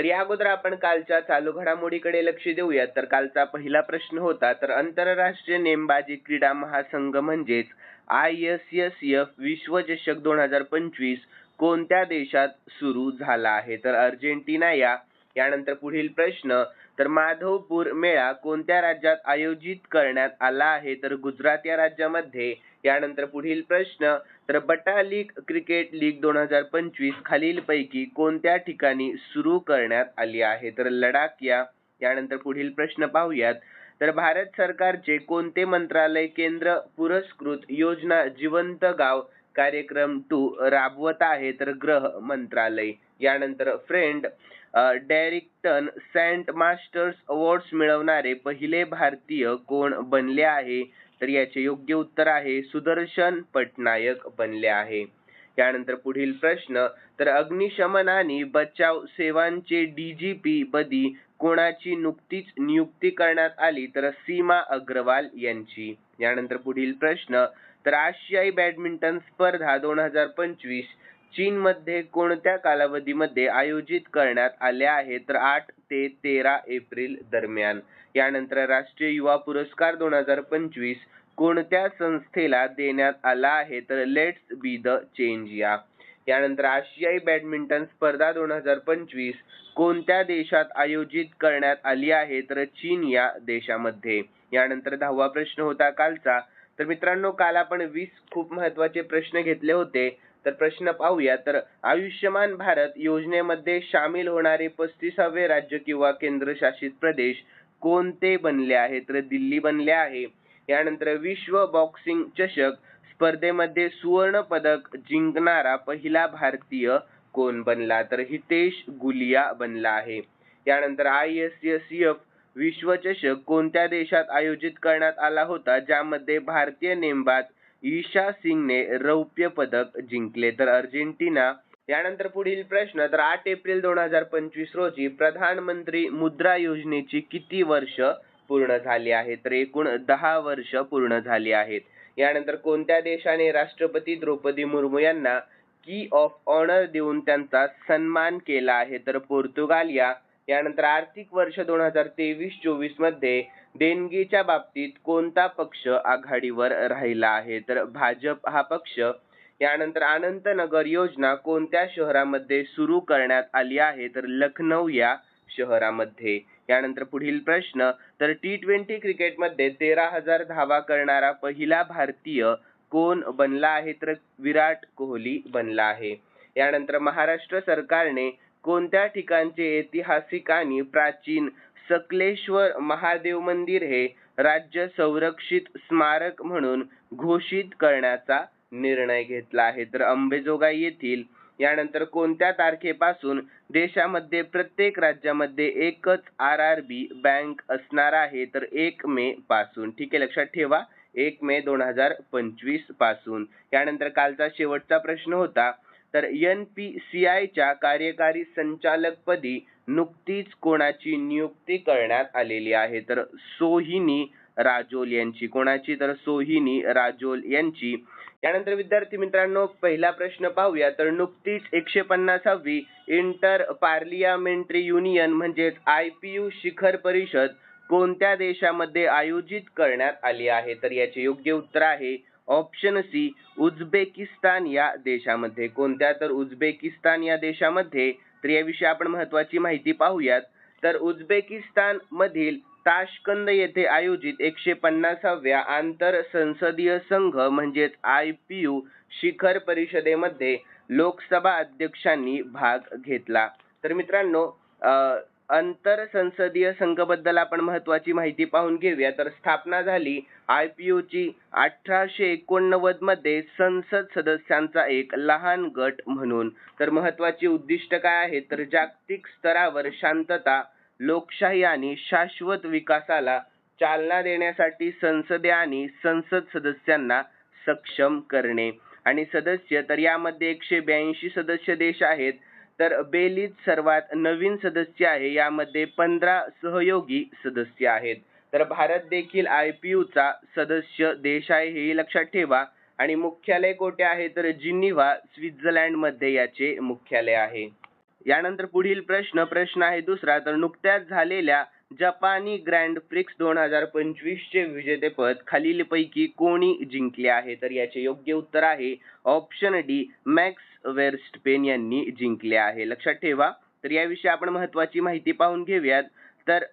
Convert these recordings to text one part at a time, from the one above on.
तर या अगोदर आपण कालच्या चालू घडामोडीकडे लक्ष देऊयात. तर कालचा पहिला प्रश्न होता तर आंतरराष्ट्रीय नेमबाजी क्रीडा महासंघ म्हणजेच आय एस एस एफ विश्वचषक दोन हजार पंचवीस कोणत्या देशात सुरू झाला आहे? तर अर्जेंटिना या यानंतर पुढील प्रश्न तर माधवपूर मेळा कोणत्या राज्यात आयोजित करण्यात आला आहे? तर गुजरात या राज्यामध्ये. यानंतर पुढील प्रश्न तर बटा लीग क्रिकेट लीग दोन हजार पंचवीस खालीलपैकी कोणत्या ठिकाणी सुरू करण्यात आली आहे? तर लडाख या. यानंतर पुढील प्रश्न पाहूयात. तर भारत सरकारचे कोणते मंत्रालय केंद्र पुरस्कृत योजना जिवंत गाव कार्यक्रम टू राबवत आहे? तर ग्रह मंत्रालय. यानंतर Fred Darrington sand masters awards मिळवणारे पहिले भारतीय कोण बनले आहे? तर याचे योग्य उत्तर आहे सुदर्शन पटनायक बनले आहे. यानंतर पुढील प्रश्न तर अग्निशमन आणि बचाव सेवांचे डीजीपी पदी कोणाची नुकतीच नियुक्ती करण्यात आली? तर सीमा अग्रवाल यांची. यानंतर पुढील प्रश्न तर आशियाई बॅडमिंटन स्पर्धा दोन हजार पंचवीस चीन मध्ये कोणत्या कालावधीमध्ये आयोजित करण्यात आल्या आहेत तर आठ ते तेरा एप्रिल दरम्यान. यानंतर राष्ट्रीय युवा पुरस्कार दोन हजार पंचवीस कोणत्या संस्थेला देण्यात आला आहे? तर लेट्स बी द चेंज या. यानंतर आशियाई बॅडमिंटन स्पर्धा दोन हजार पंचवीस कोणत्या देशात आयोजित करण्यात आली आहे? तर चीन या देशामध्ये. यानंतर दहावा प्रश्न होता कालचा. तर मित्रांनो काल आपण वीस खूप महत्त्वाचे प्रश्न घेतले होते. तर प्रश्न पाहूया. तर आयुष्यमान भारत योजनेमध्ये सामील होणारे पस्तीसावे राज्य किंवा केंद्रशासित प्रदेश कोणते बनले आहे तर दिल्ली बनले आहे. यानंतर विश्व बॉक्सिंग चषक स्पर्धेमध्ये सुवर्ण पदक जिंकणारा पहिला भारतीय कोण बनला? तर हितेश गुलिया बनला आहे. यानंतर आय एस एस एफ विश्वचषक कोणत्या देशात आयोजित करण्यात आला होता? ज्यामध्ये भारतीय नेमबाज ईशा सिंगने रौप्य पदक जिंकले. तर अर्जेंटिना यानंतर पुढील प्रश्न तर आठ एप्रिल दोन हजार पंचवीस रोजी प्रधानमंत्री मुद्रा योजनेची किती वर्ष पूर्ण झाली आहेत? तर एकूण दहा वर्ष पूर्ण झाली आहेत. यानंतर कोणत्या देशाने राष्ट्रपती द्रौपदी मुर्मू यांना की ऑफ ऑनर देऊन त्यांचा सन्मान केला आहे? तर पोर्तुगाल या. यानंतर आर्थिक वर्ष दोन हजार तेवीस चोवीसमध्ये देणगीच्या बाबतीत कोणता पक्ष आघाडीवर राहिला आहे? तर भाजप हा पक्ष. यानंतर अनंतनगर योजना कोणत्या शहरामध्ये सुरू करण्यात आली आहे? तर लखनौ या शहरामध्ये. यानंतर पुढील प्रश्न. तर टी ट्वेंटी क्रिकेटमध्ये तेरा हजार धावा करणारा पहिला भारतीय कोण बनला आहे? तर विराट कोहली बनला आहे. यानंतर महाराष्ट्र सरकारने कोणत्या ठिकाणचे ऐतिहासिक आणि प्राचीन सकलेश्वर महादेव मंदिर हे राज्य संरक्षित स्मारक म्हणून घोषित करण्याचा निर्णय घेतला आहे? तर अंबेजोगाई येथील यानंतर कोणत्या तारखेपासून देशामध्ये प्रत्येक राज्यामध्ये एकच आर आर बी बँक असणार आहे? तर एक मे पासून. ठीक आहे लक्षात ठेवा. एक मे दोन हजार पंचवीसपासून. यानंतर कालचा शेवटचा प्रश्न होता. तर एन पी सी आयच्या कार्यकारी संचालकपदी नुकतीच कोणाची नियुक्ती करण्यात आलेली आहे? तर सोहिनी राजोल यांची. कोणाची? तर सोहिनी राजोल यांची. त्यानंतर विद्यार्थी मित्रांनो पहिला प्रश्न पाहूया. तर नुकतीच एकशे पन्नासावी इंटर पार्लियामेंटरी युनियन म्हणजेच आय पी यू शिखर परिषद कोणत्या देशामध्ये आयोजित करण्यात आली आहे? तर याचे योग्य उत्तर आहे ऑप्शन सी उझबेकिस्तान या देशामध्ये. कोणत्या? तर उझबेकिस्तान या देशामध्ये. तर याविषयी आपण महत्वाची माहिती पाहूयात. तर उझबेकिस्तान मधील ताशकंद येथे आयोजित एकशे पन्नासाव्या आंतर संसदीय संघ म्हणजेच आय पी यू शिखर परिषदेमध्ये लोकसभा अध्यक्षांनी भाग घेतला. तर मित्रांनो अंतर संसदीय संघबद्दल आपण महत्वाची माहिती पाहून घेऊया. तर स्थापना झाली आय IPO ची अठराशे एकोणनव्वदमध्ये संसद सदस्यांचा एक लहान गट म्हणून. तर महत्वाची उद्दिष्ट काय आहे तर जागतिक स्तरावर शांतता लोकशाही आणि शाश्वत विकासाला चालना देण्यासाठी संसदे आणि संसद सदस्यांना सक्षम करणे. आणि सदस्य तर यामध्ये एकशे ब्याऐंशी सदस्य देश आहेत. तर बेलीज सर्वात नवीन सदस्य आहे. यामध्ये पंधरा सहयोगी सदस्य आहेत. तर भारत देखील आय पी चा सदस्य देश आहे हे लक्षात ठेवा. आणि मुख्यालय कोठे आहे? तर जिनिव्हा स्वित्झर्लंडमध्ये याचे मुख्यालय आहे. यानंतर पुढील प्रश्न प्रश्न आहे दुसरा. तर नुकत्याच झालेल्या जपानी ग्रँड प्रिक्स दोन हजार पंचवीसचे विजेतेपद खालीलपैकी कोणी जिंकले आहे? तर याचे योग्य उत्तर आहे ऑप्शन डी मॅक्स वेर्स्टपेन यांनी जिंकले आहे. लक्षात ठेवा. तर याविषयी आपण महत्वाची माहिती पाहून घेऊयात. तर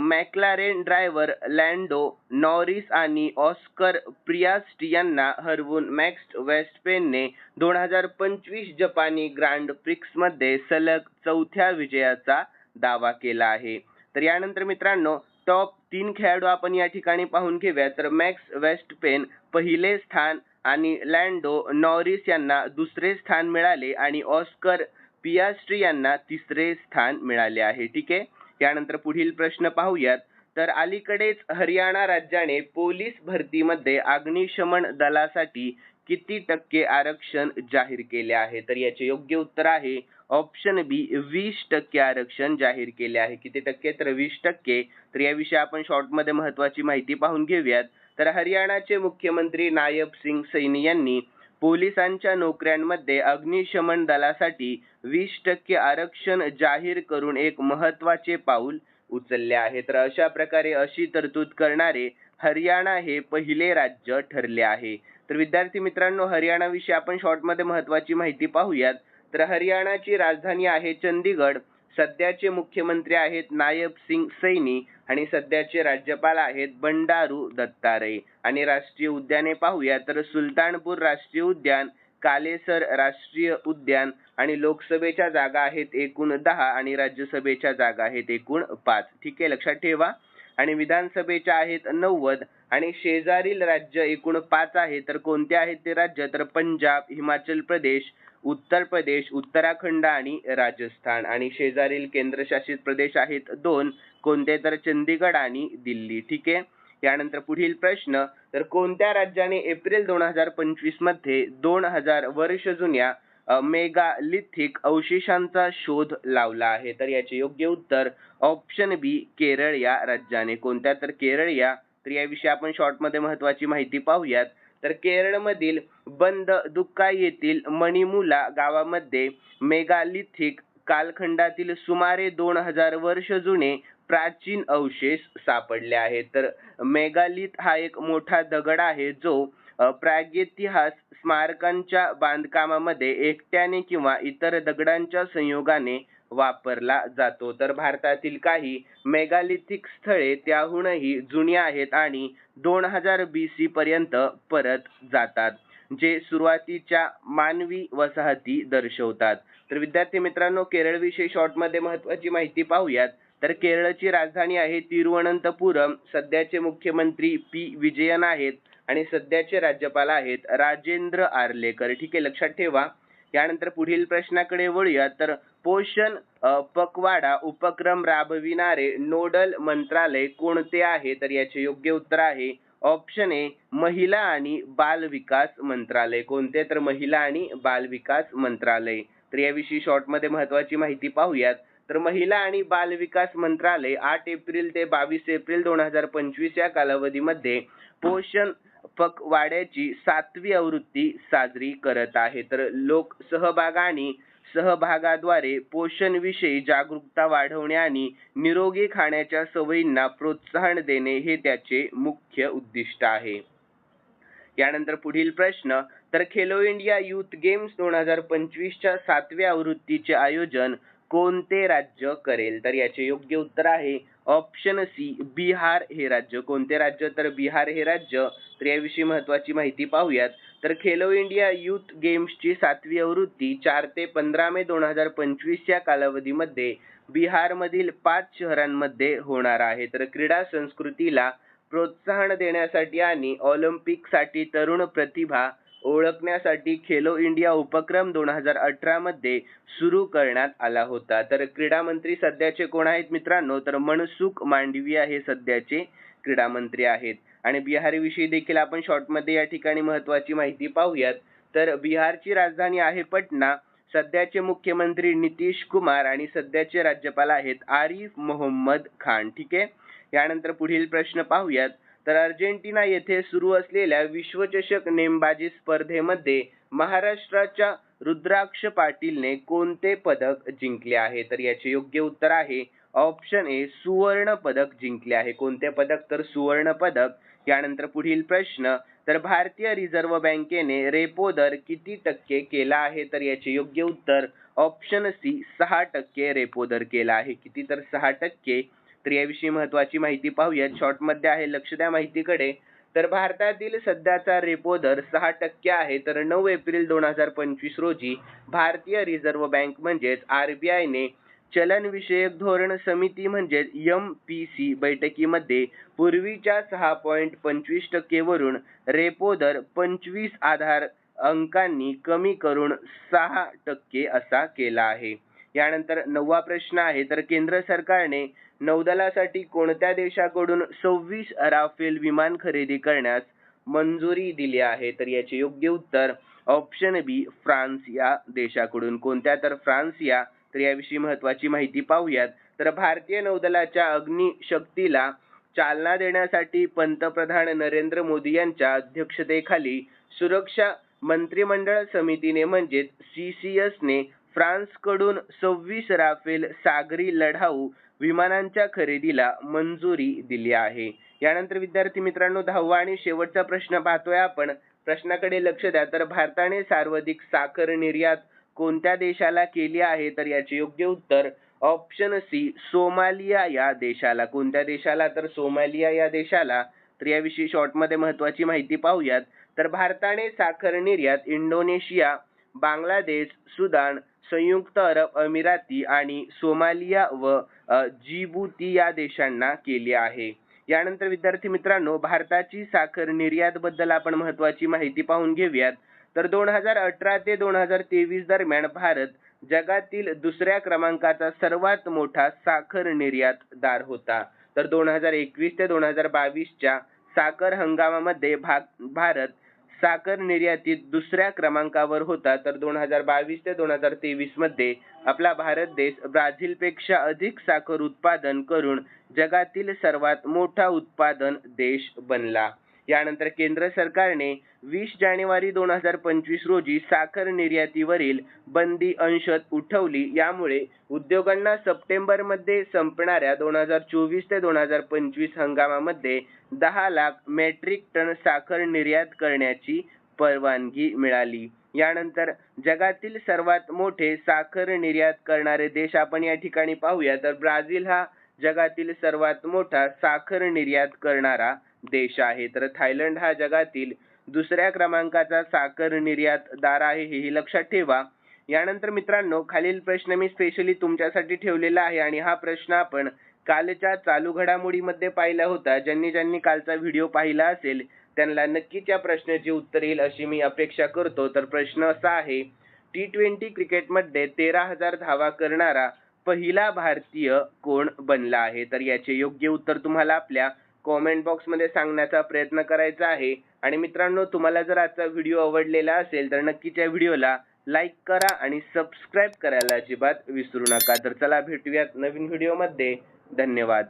मॅक्लारेन ड्रायव्हर लँडो नॉरिस आणि ऑस्कर प्रियास्टी यांना हरवून मॅक्स वेस्टपेनने दोन हजार पंचवीस जपानी ग्रँड प्रिक्समध्ये सलग चौथ्या विजयाचा दावा केला आहे. तर यानंतर मित्रांनो टॉप तीन खेळाडू आपण या ठिकाणी पाहून घेऊया. तर मॅक्स वेस्टपेन पहिले स्थान आणि लँडो नॉरिस यांना दुसरे स्थान मिळाले आणि ऑस्कर पियास्ट्री यांना तिसरे स्थान मिळाले आहे. ठीक आहे? यानंतर पुढील प्रश्न पाहूयात. तर अलीकडेच हरियाणा राज्याने पोलीस भरतीमध्ये अग्निशमन दलासाठी किती टक्के आरक्षण जाहीर केले आहे? तर याचे योग्य उत्तर आहे ऑप्शन बी वीस टक्के आरक्षण जाहीर केले आहे. किती टक्के? तर वीस टक्के. तर याविषयी आपण शॉर्टमध्ये महत्वाची माहिती पाहून घेऊयात. तर हरियाणाचे मुख्यमंत्री नायब सिंग सैनी यांनी पोलिसांच्या नोकऱ्यांमध्ये अग्निशमन दलासाठी वीस टक्के आरक्षण जाहीर करून एक महत्त्वाचे पाऊल उचलले आहे. तर अशा प्रकारे अशी तरतूद करणारे हरियाणा हे पहिले राज्य ठरले आहे. तर विद्यार्थी मित्रांनो हरियाणाविषयी आपण शॉर्टमध्ये महत्वाची माहिती पाहूयात. तर हरियाणाची राजधानी आहे चंदीगड सध्याचे मुख्यमंत्री आहेत नायब सिंग सैनी आणि सध्याचे राज्यपाल आहेत बंडारू दत्तारय आणि राष्ट्रीय उद्याने पाहूया तर सुलतानपूर राष्ट्रीय उद्यान कालेसर राष्ट्रीय उद्यान आणि लोकसभेच्या जागा आहेत एकूण दहा आणि राज्यसभेच्या जागा आहेत एकूण पाच. ठीक आहे लक्षात ठेवा. आणि विधानसभेच्या आहेत नव्वद आणि शेजारील राज्य एकूण पाच आहे. तर कोणते आहेत ते राज्य? तर पंजाब हिमाचल प्रदेश उत्तर प्रदेश उत्तराखंड आणि राजस्थान. आणि शेजारील केंद्रशासित प्रदेश आहेत दोन कोणते तर चंदीगड आणि दिल्ली. ठीक आहे? यानंतर पुढील प्रश्न तर कोणत्या राज्याने एप्रिल दोन हजार पंचवीसमध्ये दोन हजार वर्ष जुन्या मेगालिथिक अवशेषांचा शोध लावला आहे? तर याचे योग्य उत्तर ऑप्शन बी केरळ या राज्याने. कोणत्या तर केरळ या? तर याविषयी आपण शॉर्टमध्ये महत्वाची माहिती पाहूयात. तर केरळमधील बंद दुक्का येथील मणिमुला गावामध्ये मेगालिथिक कालखंडातील सुमारे दोन हजार वर्ष जुने प्राचीन अवशेष सापडले आहेत. तर मेगालिथ हा एक मोठा दगड आहे जो प्रागैतिहास स्मारकांच्या बांधकामामध्ये एकट्याने किंवा इतर दगडांच्या संयोगाने वापरला जातो. तर भारतातील काही मेगालिथिक स्थळे त्याहूनही जुनी आहेत आणि दोन हजार BC पर्यंत परत जातात जे सुरुवातीच्या मानवी वसाहती दर्शवतात. तर विद्यार्थी मित्रांनो केरळ विषयी शॉर्टमध्ये महत्वाची माहिती पाहूयात. तर केरळची राजधानी आहे तिरुवनंतपुरम. सध्याचे मुख्यमंत्री पी. विजयन आहेत आणि सध्याचे राज्यपाल आहेत राजेंद्र आर्लेकर. ठीक आहे लक्षात ठेवा. यानंतर पुढील प्रश्नाकडे वळूया तर पोषण पखवाडा उपक्रम राबविणारे नोडल मंत्रालय कोणते आहे? तर याचे योग्य उत्तर आहे ऑप्शन ए महिला आणि बाल विकास मंत्रालय. कोणते? तर महिला आणि बाल विकास मंत्रालय. तर याविषयी शॉर्टमध्ये महत्वाची माहिती पाहूयात. तर महिला आणि बाल विकास मंत्रालय आठ एप्रिल ते बावीस एप्रिल दोन हजार पंचवीस या कालावधीमध्ये पोषण पखवाड्याची सातवी आवृत्ती साजरी करत आहे. तर लोक सहभाग आणि सहभागाद्वारे पोषण विषयी जागरूकता वाढवणे आणि निरोगी खाण्याच्या सवयींना प्रोत्साहन देणे हे त्याचे मुख्य उद्दिष्ट आहे. यानंतर पुढील प्रश्न तर खेलो इंडिया युथ गेम्स दोन हजार पंचवीसच्या सातव्या आवृत्तीचे आयोजन कोणते राज्य करेल? तर याचे योग्य उत्तर आहे ऑप्शन सी बिहार हे राज्य. कोणते राज्य? तर बिहार हे राज्य तर याविषयी महत्वाची माहिती पाहूयात. तर खेलो इंडिया युथ गेम्सची सातवी आवृत्ती चार ते पंधरा मे दोन हजार पंचवीस या कालावधीमध्ये बिहारमधील पाच शहरांमध्ये होणार आहे. तर क्रीडा संस्कृतीला प्रोत्साहन देण्यासाठी आणि ऑलिम्पिकसाठी तरुण प्रतिभा ओळखण्यासाठी खेलो इंडिया उपक्रम दोन हजार अठरामध्ये सुरू करण्यात आला होता. तर क्रीडा मंत्री सध्याचे कोण आहेत मित्रांनो? तर मनसुख मांडविया हे सध्याचे क्रीडा मंत्री आहेत. आणि बिहारविषयी देखील आपण शॉर्टमध्ये या ठिकाणी महत्त्वाची माहिती पाहूयात. तर बिहारची राजधानी आहे पटना. सध्याचे मुख्यमंत्री नितीश कुमार आणि सध्याचे राज्यपाल आहेत आरिफ मोहम्मद खान. ठीक आहे? यानंतर पुढील प्रश्न पाहूयात. तर अर्जेंटिना येथे सुरू असलेल्या विश्वचषक नेमबाजी स्पर्धेमध्ये महाराष्ट्राच्या रुद्राक्ष पाटीलने कोणते पदक जिंकले आहे? तर याचे योग्य उत्तर आहे ऑप्शन ए सुवर्ण पदक जिंकले आहे. कोणते पदक? तर सुवर्ण पदक. यानंतर पुढील प्रश्न तर भारतीय रिझर्व्ह बँकेने रेपो दर किती टक्के केला आहे? तर याचे योग्य उत्तर ऑप्शन सी सहा टक्के रेपो दर केला आहे. किती तर? सहा टक्के. तर याविषयी महत्वाची माहिती पाहूयात. शॉर्टमध्ये आहे लक्ष द्या माहितीकडे. तर भारतातील सध्याचा रेपो दर सहा टक्के आहे. तर नऊ एप्रिल दोन हजार पंचवीस रोजी भारतीय रिझर्व्ह बँक म्हणजेच आरबीआयने चलनविषयक धोरण समिती म्हणजेच एम पी सी बैठकीमध्ये पूर्वीच्या सहा पॉईंट पंचवीस टक्केवरून रेपो दर पंचवीस आधार अंकांनी कमी करून सहा टक्के असा केला आहे. यानंतर नववा प्रश्न आहे तर केंद्र सरकारने नौदलासाठी कोणत्या देशाकडून सव्वीस राफेल विमान खरेदी करण्यास मंजुरी दिली आहे? तर याचे योग्य उत्तर ऑप्शन बी फ्रान्स या देशाकडून. कोणत्या? तर फ्रान्स या तर याविषयी महत्वाची माहिती पाहूयात. तर भारतीय नौदलाच्या अग्निशक्तीला चालना देण्यासाठी पंतप्रधान नरेंद्र मोदी यांच्या अध्यक्षतेखाली सुरक्षा मंत्रिमंडळ समितीने म्हणजेच सी सी एसने फ्रान्सकडून सव्वीस राफेल सागरी लढाऊ विमानांच्या खरेदीला मंजुरी दिली आहे. यानंतर विद्यार्थी मित्रांनो दहावा आणि शेवटचा प्रश्न पाहतोय आपण. प्रश्नाकडे लक्ष द्या. तर भारताने सर्वाधिक साखर निर्यात कोणत्या देशाला केली आहे? तर याचे योग्य उत्तर ऑप्शन सी सोमालिया या देशाला. कोणत्या देशाला? तर सोमालिया या देशाला. तर याविषयी शॉर्टमध्ये महत्वाची माहिती पाहूयात. तर भारताने साखर निर्यात इंडोनेशिया बांगलादेश सुदान संयुक्त अरब अमिराती आणि सोमालिया व जिबुती या देशांना केली आहे. यानंतर विद्यार्थी मित्रांनो भारताची साखर निर्यात बद्दल आपण महत्वाची माहिती पाहून घेऊयात. तर दोन हजार अठरा ते दोन हजार तेवीस दरम्यान भारत जगातील दुसऱ्या क्रमांकाचा सर्वात मोठा साखर निर्यातदार होता. तर दोन हजार एकवीस ते दोन हजार बावीसच्या साखर हंगामामध्ये भाग भारत साखर निर्यातीत दुसऱ्या क्रमांकावर होता. तर दोन हजार बावीस ते दोन हजार तेवीसमध्ये आपला भारत देश ब्राझीलपेक्षा अधिक साखर उत्पादन करून जगातील सर्वात मोठा उत्पादन देश बनला. यानंतर केंद्र सरकारने वीस जानेवारी दोन हजार पंचवीस रोजी साखर निर्यातीवरील बंदी अंशत उठवली. यामुळे उद्योगांना सप्टेंबरमध्ये संपणाऱ्या दोन हजार चोवीस ते दोन हजार पंचवीस हंगामामध्ये दहा लाख मेट्रिक टन साखर निर्यात करण्याची परवानगी मिळाली. यानंतर जगातील सर्वात मोठे साखर निर्यात करणारे देश आपण या ठिकाणी पाहूया. तर ब्राझील हा जगातील सर्वात मोठा साखर निर्यात करणारा देश आहे. तर थायलंड हा जगातील दुसऱ्या क्रमांकाचा साखर निर्यातदार आहे हेही लक्षात ठेवा. यानंतर मित्रांनो खालील प्रश्न मी स्पेशली तुमच्यासाठी ठेवलेला आहे आणि हा प्रश्न आपण कालच्या चालू घडामोडीमध्ये पाहिला होता. ज्यांनी ज्यांनी कालचा व्हिडिओ पाहिला असेल त्यांना नक्कीच या प्रश्नाची उत्तर येईल अशी मी अपेक्षा करतो. तर प्रश्न असा आहे टी ट्वेंटी क्रिकेटमध्ये तेरा हजार धावा करणारा पहिला भारतीय कोण बनला आहे? तर याचे योग्य उत्तर तुम्हाला आपल्या कॉमेंट बॉक्समध्ये सांगण्याचा प्रयत्न करायचा आहे. आणि मित्रांनो तुम्हाला जर आजचा व्हिडिओ आवडलेला असेल तर नक्कीच या व्हिडिओला लाईक करा आणि सबस्क्राईब करायला अजिबात विसरू नका. तर चला भेटूयात नवीन व्हिडिओमध्ये धन्यवाद.